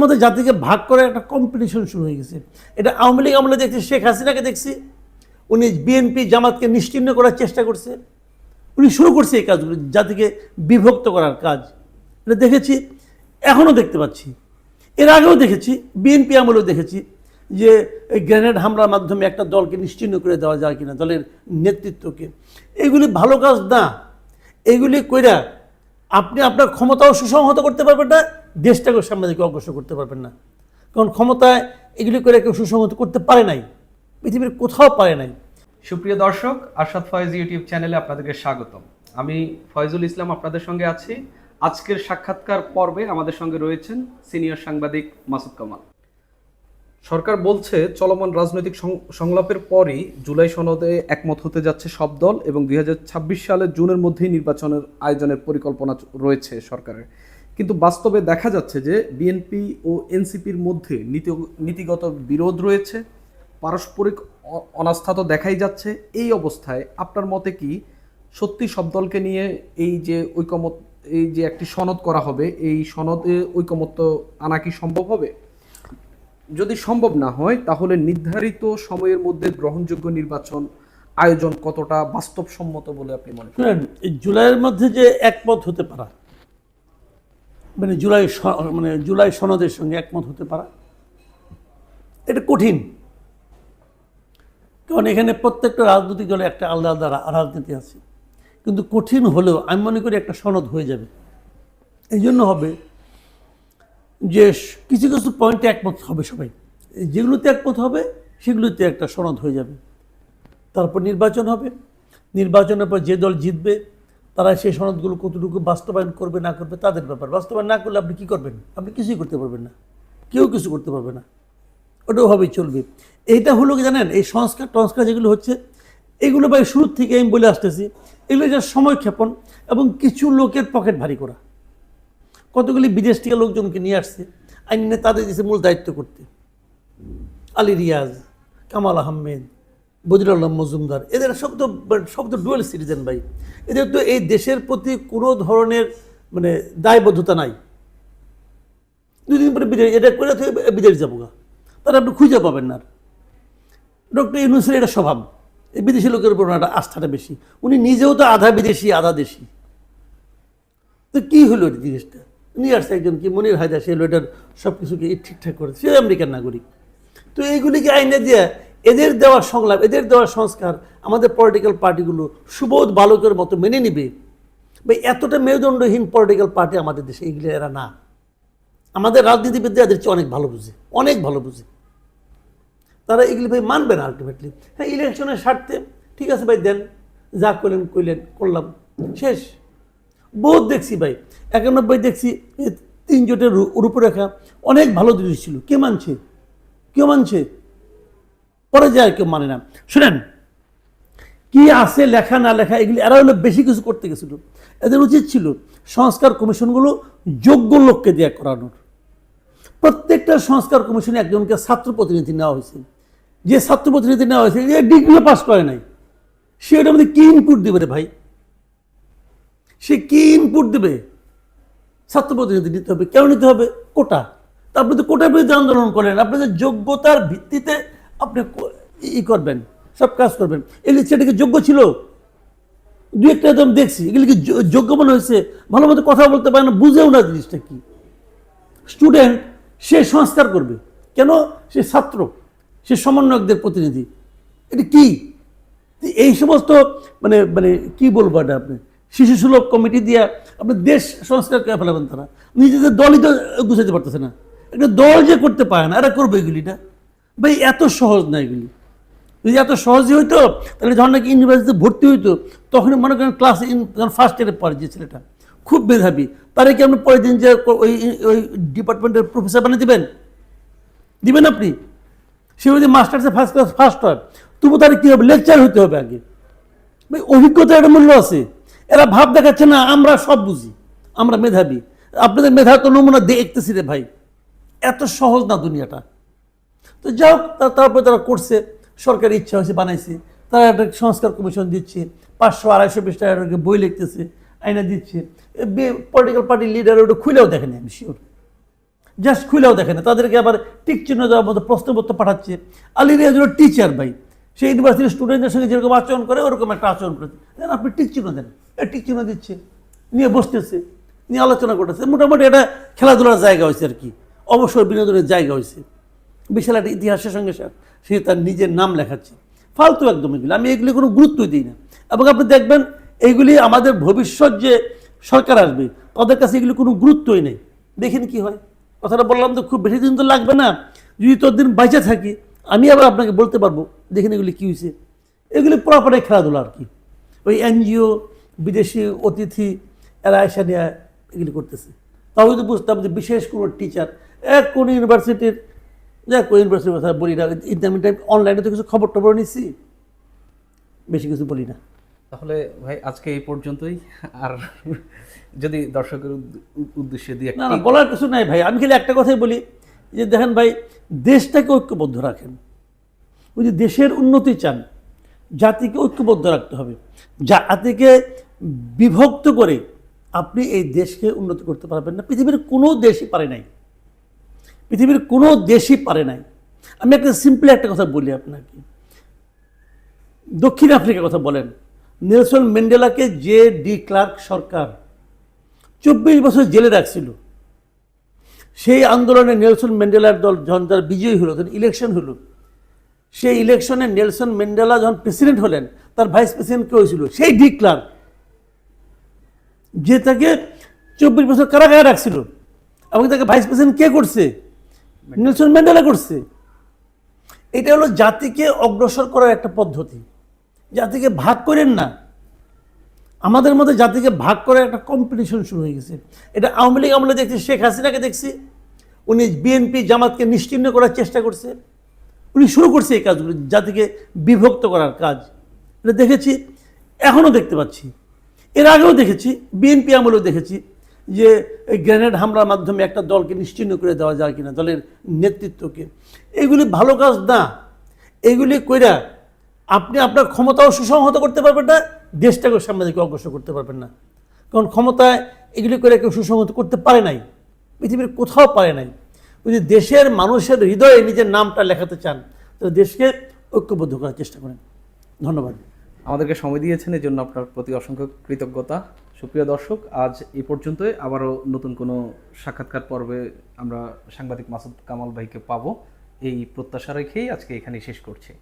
মধ্যে জাতিকে ভাগ করে একটা কম্পিটিশন শুরু হয়ে গেছে। এটা আওয়ামী লীগ আমলে দেখছি, শেখ হাসিনাকে দেখছি। উনি বিএনপি জামাতকে নিশ্চিহ্ন করার চেষ্টা করছে। উনি শুরু করছে এই কাজগুলো, জাতিকে বিভক্ত করার কাজ। এটা দেখেছি, এখনও দেখতে পাচ্ছি। এর আগেও দেখেছি বিএনপি আমলেও দেখেছি যে এই গ্রেনেড হামলার মাধ্যমে একটা দলকে নিশ্চিহ্ন করে দেওয়া যায় কিনা, দলের নেতৃত্বকে। এগুলি ভালো কাজ না। এগুলি কইরা আপনি আপনার ক্ষমতাও সুসংহত করতে পারবেন না দেশটাকেও সামনে দিকে অগ্রসর করতে পারবেন না। কারণ ক্ষমতায় এগুলি করে কেউ সুসংহত করতে পারে নাই, পৃথিবীর কোথাও পারে নাই। সুপ্রিয় দর্শক আরশাদ ফয়েজ ইউটিউব চ্যানেলে আপনাদেরকে স্বাগতম। আমি ফয়জুল ইসলাম আপনাদের সঙ্গে আছি। আজকের সাক্ষাৎকার পর্বে আমাদের সঙ্গে রয়েছেন সিনিয়র সাংবাদিক মাসুদ কামাল। সরকার বলছে, চলমান রাজনৈতিক সংলাপের পরই জুলাই সনদে একমত হতে যাচ্ছে সব দল এবং দুই হাজার ছাব্বিশ সালের জুনের মধ্যেই নির্বাচনের আয়োজনের পরিকল্পনা রয়েছে সরকারের। কিন্তু বাস্তবে দেখা যাচ্ছে যে বিএনপি ও এনসিপির মধ্যে নীতি- নীতিগত বিরোধ রয়েছে, পারস্পরিক অনাস্থা তো দেখাই যাচ্ছে। এই অবস্থায় আপনার মতে কি সত্যি সব দলকে নিয়ে এই যে ঐকমত, এই যে একটি সনদ করা হবে, এই সনদে ঐকমত্য আনা কি সম্ভব হবে? যদি সম্ভব না হয়, তাহলে নির্ধারিত সময়ের মধ্যে গ্রহণযোগ্য নির্বাচন আয়োজন কতটা বাস্তবসম্মত বলে আপনি মনে করেন? এই জুলাইয়ের মধ্যে যে একমত হতে পারা মানে জুলাই মানে জুলাই সনদের সঙ্গে একমত হতে পারা। এটা কঠিন। কারণ এখানে প্রত্যেকটা রাজনৈতিক দলে একটা আলাদা আলাদা রাজনীতি আছে। কিন্তু কঠিন হলেও আমি মনে করি একটা সনদ হয়ে যাবে। এই জন্য হবে যে কিছু কিছু পয়েন্টে একমত হবে সবাই। যেগুলোতে একমত হবে, সেগুলোতে একটা সনদ হয়ে যাবে। তারপর নির্বাচন হবে। নির্বাচনের পর যে দল জিতবে তারা সেই সনদগুলো কতটুকু বাস্তবায়ন করবে, না করবে, তাদের ব্যাপার। বাস্তবায়ন না করলে আপনি কী করবেন? আপনি কিছুই করতে পারবেন না। কেউ কিছু করতে পারবে না। ওটাভাবেই চলবে। এইটা হলো কি জানেন? এই সংস্কার, টংস্কার যেগুলো হচ্ছে, এগুলো ভাই শুরুর থেকে আমি বলে আসতেছি, এগুলো যে সময় ক্ষেপণ এবং কিছু লোকের পকেট ভারী করা। কতগুলি বিদেশ থেকে লোকজনকে নিয়ে আসছে, আইনে তাদের দিয়েছে মূল দায়িত্ব করতে। আলী রিয়াজ, কামাল আহমেদ বদির আলম মজুমদার। এদের সব তো সব তো ডুয়েল সিটিজেন ভাই। এদের তো এই দেশের প্রতি কোনো ধরনের মানে দায়বদ্ধতা নাই। দুদিন পরে বিদেশ এটা করে বিদেশ যাব গা। তারা আপনি খুঁজে পাবেন না। ডক্টর ইউনুসের এটা স্বভাব। এই বিদেশি লোকের উপর ওনার আস্থাটা বেশি। উনি নিজেও তো আধা বিদেশি, আধা দেশি। তো কী হলো এই জিনিসটা? নিয়ে আসছে একজন কি মনির হায়দা সে এটার সব কিছুকে ঠিকঠাক করে সে আমেরিকার নাগরিক। তো এইগুলিকে আইনে দিয়ে এদের দেওয়া সংলাপ, এদের দেওয়া সংস্কার আমাদের পলিটিক্যাল পার্টিগুলো সুবোধ বালকের মতো মেনে নিবে। ভাই, এতটা মেরুদণ্ডহীন পলিটিক্যাল পার্টি আমাদের দেশে, এগুলো এরা না। আমাদের রাজনীতিবিদরা এদের চেয়ে অনেক ভালো বুঝে, অনেক ভালো বুঝে। তারা এগুলি ভাই মানবে না আলটিমেটলি হ্যাঁ ইলেকশনের স্বার্থে, ঠিক আছে ভাই, দেন, যা করলেন কইলেন করলাম, শেষ। বহুত দেখছি ভাই, একানব্বই দেখছি তিন জোটের রূপরেখা অনেক ভালো জিনিস ছিল। কে মানছে? কেউ মানছে? পরে যায় কেউ মানে না। শুনেন, কি আছে লেখা না লেখা, এগুলি এরা হলো বেশি কিছু করতে গেছিল। এদের উচিত ছিল সংস্কার কমিশনগুলো যোগ্য লোককে দেয়া করানোর। প্রত্যেকটা সংস্কার কমিশনে একজনকে ছাত্র প্রতিনিধি নেওয়া হয়েছে। যে ছাত্র প্রতিনিধি নেওয়া হয়েছে যে ডিগ্রি পাস করে নাই। সে ওটার মধ্যে কি ইনপুট দেবে রে ভাই? সে কি ইনপুট দেবে? ছাত্র প্রতিনিধি নিতে হবে, কেন নিতে হবে? কোটা। তারপরে তো কোটার বিরুদ্ধে আন্দোলন করলেন আপনাদের যোগ্যতার ভিত্তিতে আপনি ই করবেন, সব কাজ করবেন। এগুলি সেটাকে যোগ্য ছিল? দু একটা একদম দেখছি, এগুলি কি যোগ্য মনে হয়েছে? ভালো মতো কথা বলতে পারে না, বুঝেও না জিনিসটা কি। স্টুডেন্ট সে সংস্কার করবে। কেন? সে ছাত্র, সে সমন্বয়কদের প্রতিনিধি। এটা কি? এই সমস্ত মানে মানে কি বলব এটা আপনি? শিশু সুলভ কমিটি দিয়ে আপনি দেশ সংস্কার করে ফেলাবেন তারা। নিজেদের দলই তো গুছাতে পারতেছে না। একটা দল যে করতে পারে না, এরা করবে এগুলিটা ভাই, এত সহজ না এগুলি। যদি এত সহজই হইতো, তাহলে যখন নাকি ইউনিভার্সিটিতে ভর্তি হইতো, তখন মনে করেন ক্লাস ইন যখন ফার্স্ট ইয়ারে পড়ে যে ছেলেটা। খুব মেধাবী। তারা কি আপনি পরের দিন যে ওই ওই ডিপার্টমেন্টের প্রফেসর বানিয়ে দেবেন? দিবেন আপনি? সে যদি মাস্টার্সে ফার্স্ট ক্লাস ফার্স্ট হয়, তবু তার কী হবে? লেকচার হতে হবে আগে। ভাই, অভিজ্ঞতা একটা মূল্য আছে। এরা ভাব দেখাচ্ছে, না, আমরা সব বুঝি। আমরা মেধাবী। আপনাদের মেধা তো নমুনা দেখতেছি রে ভাই। এত সহজ না দুনিয়াটা। তো যাই হোক তারপরে তারা করছে, সরকারি ইচ্ছা হয়েছে বানাইছে। তারা একটা সংস্কার কমিশন দিচ্ছে, পাঁচশো আড়াইশো বিশ টাকা বই লিখতেছে আইনা দিচ্ছে। পলিটিক্যাল পার্টির লিডার ওটা খুলেও দেখেনি আমি শিওর জাস্ট খুলেও দেখে না তাদেরকে আবার টিক চিহ্ন দেওয়ার মতো প্রশ্নপত্র পাঠাচ্ছে। আলী রিয়াজ টিচার ভাই। সেই ইউনিভার্সিটির স্টুডেন্টদের সঙ্গে যেরকম আচরণ করে, ওরকম একটা আচরণ করে দেন আপনি টিক চিহ্ন দেন। টিক চিহ্ন দিচ্ছে, নিয়ে বসতেছে, নিয়ে আলোচনা করতেছে। মোটামুটি এটা খেলাধুলার জায়গা হয়েছে আর কি। অবসর বিনোদনের জায়গা হয়েছে। বিশাল একটা ইতিহাসের সঙ্গে সে- তার নিজের নাম লেখাচ্ছে। ফালতু একদম এগুলি। আমি এগুলি কোনো গুরুত্বই দিই না। এবং আপনি দেখবেন এইগুলি আমাদের ভবিষ্যৎ যে সরকার আসবে, তাদের কাছে এগুলি কোনো গুরুত্বই নেই। দেখেন কি হয়। কথাটা বললাম তো খুব বেশি দিন তো লাগবে না। যদি তোর দিন বাইচে থাকি, আমি আবার আপনাকে বলতে পারব, দেখেন এগুলি কী হয়েছে এগুলি পুরাপুরি খেলাধুলা আর কি। ওই এনজিও, বিদেশি অতিথি, এরা এসে নিয়ে এগুলি করতেছে। তাও তো বুঝতাম যে বিশেষ কোনো টিচার এক কোন ইউনিভার্সিটির যাক কোন ইউনিভার্সিটির কথা বলি না। আমি টাইম অনলাইনে তো কিছু খবর টবর নিচ্ছি বেশি কিছু বলি না। তাহলে ভাই আজকে এই পর্যন্তই। আর যদি দর্শকের উদ্দেশ্যে দিয়ে না না বলার কিছু নাই ভাই। আমি খালি একটা কথাই বলি যে দেখেন ভাই দেশটাকে ঐক্যবদ্ধ রাখেন। ওই যে দেশের উন্নতি চান জাতিকে ঐক্যবদ্ধ রাখতে হবে। জাতিকে বিভক্ত করে আপনি এই দেশকে উন্নতি করতে পারবেন না। পৃথিবীর কোনো দেশই পারে নাই। পৃথিবীর কোনো দেশই পারে নাই। আমি একটা সিম্পলি একটা কথা বলি আপনাকে। দক্ষিণ আফ্রিকার কথা বলেন। নেলসন ম্যান্ডেলাকে যে ডি ক্লার্ক সরকার চব্বিশ বছর জেলে রাখছিল। সেই আন্দোলনে নেলসন ম্যান্ডেলার দল যখন তার বিজয়ী হলো, তখন ইলেকশন হলো। সেই ইলেকশনে নেলসন ম্যান্ডেলা যখন প্রেসিডেন্ট হলেন, তার ভাইস প্রেসিডেন্ট কে হয়েছিল? সেই ডি ক্লার্ক। যে তাকে চব্বিশ বছর কারাগারে রাখছিল। এবং তাকে ভাইস প্রেসিডেন্ট কে করছে? নেলসন ম্যান্ডেলা করছে। এটা হলো জাতিকে অগ্রসর করার একটা পদ্ধতি। জাতিকে ভাগ করেন না। আমাদের মধ্যে জাতিকে ভাগ করার একটা কম্পিটিশন শুরু হয়ে গেছে। এটা আওয়ামী লীগ, আমলে দেখছি, শেখ হাসিনাকে দেখছি। উনি বিএনপি জামাতকে নিশ্চিহ্ন করার চেষ্টা করছে। উনি শুরু করছে এই কাজগুলো, জাতিকে বিভক্ত করার কাজ। এটা দেখেছি এখনও দেখতে পাচ্ছি। এর আগেও দেখেছি বিএনপি আমলেও দেখেছি। যে এই গ্রেনেড হামলার মাধ্যমে একটা দলকে নিশ্চিহ্ন করে দেওয়া যায় কিনা, দলের নেতৃত্বকে। এগুলি ভালো কাজ না। এগুলি কইরা আপনি আপনার ক্ষমতাও সুসংহত করতে পারবেন না, দেশটাকেও সামনে অগ্রসর করতে পারবেন না। কারণ ক্ষমতায় এগুলি করে কেউ সুসংহত করতে পারে নাই, পৃথিবীর কোথাও পারে নাই। যদি দেশের মানুষের হৃদয়ে নিজের নামটা লেখাতে চান, তাহলে দেশকে ঐক্যবদ্ধ করার চেষ্টা করেন। ধন্যবাদ। আমাদেরকে সময় দিয়েছেন এই জন্য আপনার প্রতি অসংখ্য কৃতজ্ঞতা। সুপ্রিয় দর্শক, আজ এ পর্যন্তই। আবারও নতুন কোনো সাক্ষাৎকার পর্বে আমরা সাংবাদিক মাসুদ কামাল ভাইকে পাবো। এই প্রত্যাশা রেখেই আজকে এখানেই শেষ করছি।